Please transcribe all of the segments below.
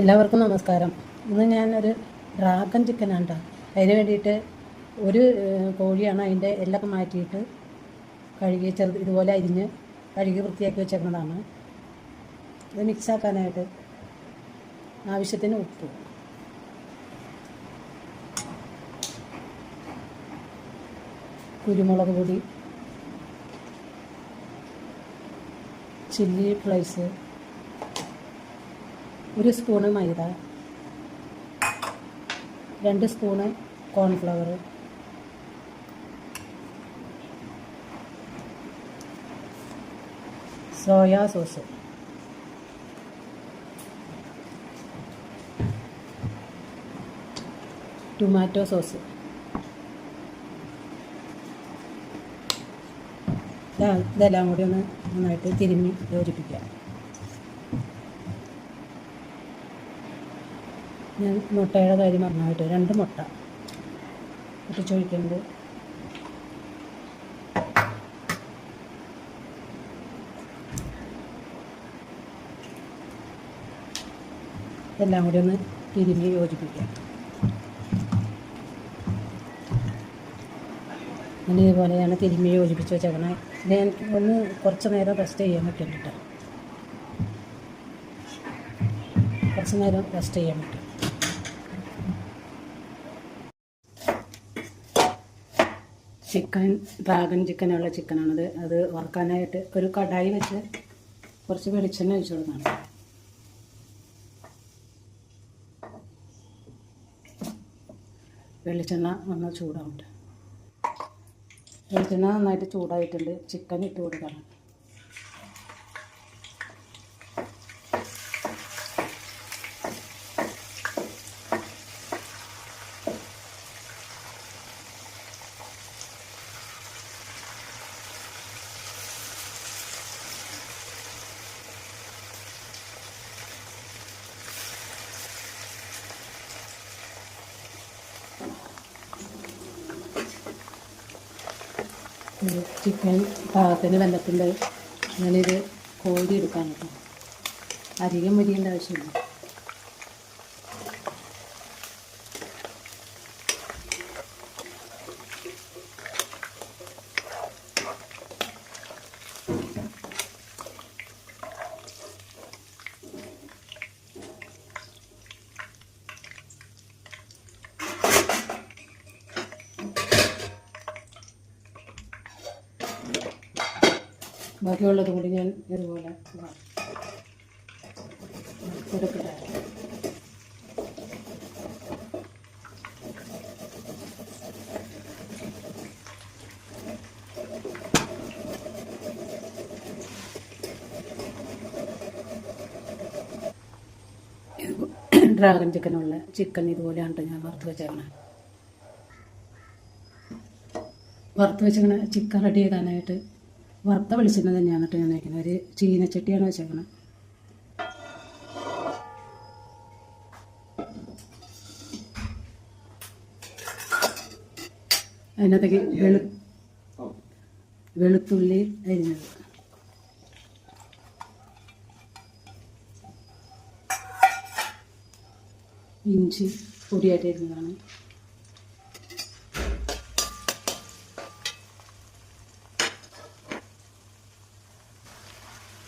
എല്ലാവർക്കും നമസ്കാരം. ഇന്ന് ഞാനൊരു ഡ്രാഗൺ ചിക്കനാണ് കേട്ടോ അതിന് വേണ്ടിയിട്ട് ഒരു കോഴിയാണ് അതിന്റെ എല്ലൊക്കെ മാറ്റിയിട്ട് കഴുകി ചെറുത് ഇതുപോലെ അരിഞ്ഞ് കഴുകി വൃത്തിയാക്കി വെച്ചേക്കുന്നതാണ് ഇത് മിക്സാക്കാനായിട്ട് ആവശ്യത്തിന് ഉപ്പ്. കുരുമുളക് പൊടി ചില്ലി ഫ്ലൈസ് ഒരു സ്പൂണ് മൈദ രണ്ട് spoon cornflour soya sauce. Tomato sauce. ഇതാ- ഇതെല്ലാം കൂടി ഒന്ന് നന്നായിട്ട് തിരുമ്മി യോജിപ്പിക്കാം ഞാൻ മുട്ടയുടെ കാര്യം പറഞ്ഞു കേട്ടോ രണ്ട് മുട്ട പൊട്ടിച്ചൊഴിക്കുന്നത് എല്ലാം കൂടി ഒന്ന് തിരുമ്മി യോജിപ്പിക്കാം. ഞാൻ ഇതുപോലെയാണ് തിരുമ്മി യോജിപ്പിച്ച് വെച്ചേക്കണേ. ഇത് എനിക്ക് ഒന്ന് കുറച്ച് നേരം റെസ്റ്റ് ചെയ്യാൻ പറ്റും കേട്ടോ. കുറച്ച് നേരം റെസ്റ്റ് ചെയ്യാൻ പറ്റും. ചിക്കൻ ഡ്രാഗൺ ചിക്കനുള്ള ചിക്കനാണത് അത് വറുക്കാനായിട്ട് ഒരു കടായി വെച്ച് കുറച്ച് വെളിച്ചെണ്ണ ഒഴിച്ചു കൊടുക്കണം. വെളിച്ചെണ്ണ ഒന്ന് ചൂടാവട്ടെ. വെളിച്ചെണ്ണ നന്നായിട്ട് ചൂടായിട്ടുണ്ട്. ചിക്കൻ ഇട്ട് കൊടുക്കണം. ചിക്കൻ പാകത്തിന് വെള്ളത്തിന്റെ അങ്ങനെ ഇത് കോരി എടുക്കാൻ കേട്ടോ അധികം മുരിയേണ്ട ആവശ്യമില്ല. ബാക്കിയുള്ളത് കൂടി ഞാൻ ഇതുപോലെ ഡ്രാഗൺ ചിക്കനുള്ള ചിക്കൻ ഇതുപോലെയാണ് ഞാൻ വറുത്ത് വെച്ചേക്കണേ. വറുത്ത് വെച്ചിങ്ങനെ ചിക്കൻ റെഡി ആക്കാനായിട്ട് വറുത്ത വെളിച്ചെണ്ണ തന്നെയാണ് കേട്ടോ ഞാൻ വയ്ക്കുന്നത് ഒരു ചീനച്ചട്ടിയാണ് വെച്ചേക്കുന്നത് അതിനകത്തേക്ക് വെളു വെളുത്തുള്ളി അരിഞ്ഞത്. ഇഞ്ചി പൊടിയായിട്ട് അരിഞ്ഞതാണ്.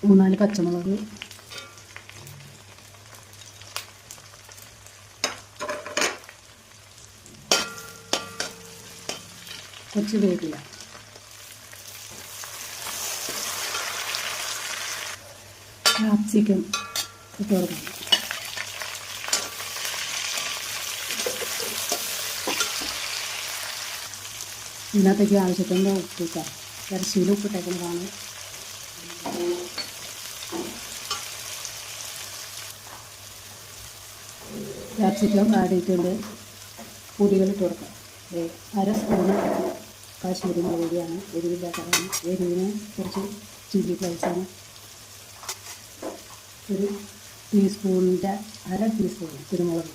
മൂന്നാൽ പച്ചമുളക്. കുറച്ച് വേരില്ല ക്യാപ്സിക്കം ഇട്ട് ഇതിനകത്തേക്ക് ആവശ്യത്തിന്റെ ഉപ്പിട്ട ഇറച്ചിയിൽ ഉപ്പിട്ടേക്കുന്നതാണ്. ക്യാപ്സിക്കം ആഡ് ചെയ്തിട്ടുണ്ട് തുറക്കാം കൊടുക്കാം അര സ്പൂണ് കാശ്മീരി മുളക് എരിവില്ലാത്തതാണ്. എരിവിന് കുറച്ച് ചില്ലി ഫ്ലൈസാണ് ഒരു ടീസ്പൂണിന്റെ അര ടീസ്പൂൺ കുരുമുളക്.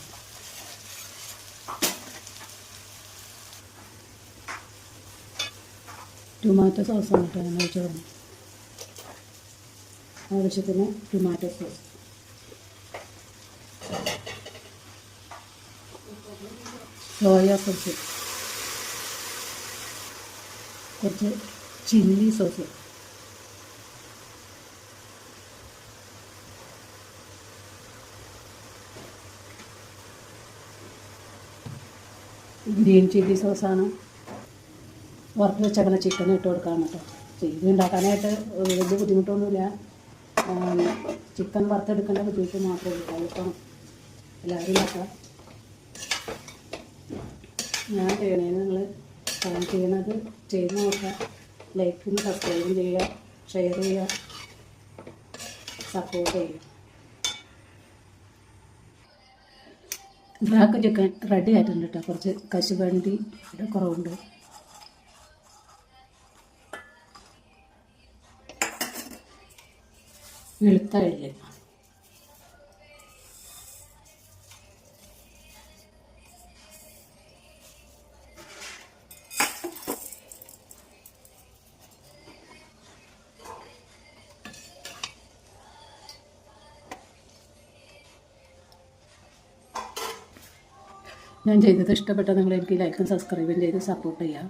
ടൊമാറ്റോ ആണ് കേട്ടോ ഞാൻ ഒഴിച്ചു ആവശ്യത്തിന് ടൊമാറ്റോ സോസ്. സോയ സോസ് കുറച്ച് ചില്ലി സോസ്. ഗ്രീൻ ചില്ലി സോസാണ്. വറുത്ത് വെച്ചേക്കണ ചിക്കൻ ഇട്ട് കൊടുക്കാൻ കേട്ടോ ഇത് ഉണ്ടാക്കാനായിട്ട് വലിയ ബുദ്ധിമുട്ടൊന്നുമില്ല. ചിക്കൻ വറുത്തെടുക്കേണ്ട ബുദ്ധിമുട്ട് മാത്രമേ ഉള്ളൂ. അതിപ്പം എല്ലാവരും ഉണ്ടാക്കാം. ഞാൻ ചെയ്യണേന് നിങ്ങൾ ചെയ്യണത്? ചെയ്ത് നോക്കുക. ലൈക്കും സബ്സ്ക്രൈബും ചെയ്യുക. ഷെയർ ചെയ്യുക. സപ്പോർട്ട് ചെയ്യുക. ബ്ലാക്ക് ചിക്കൻ റെഡി ആയിട്ടുണ്ട് കേട്ടോ കുറച്ച് കശുവണ്ടി കുറവുണ്ട്. വെളുത്ത ഞാൻ ചെയ്തത് ഇഷ്ടപ്പെട്ട നിങ്ങൾ എനിക്ക് ലൈക്കും സബ്സ്ക്രൈബും ചെയ്ത് സപ്പോർട്ട് ചെയ്യുക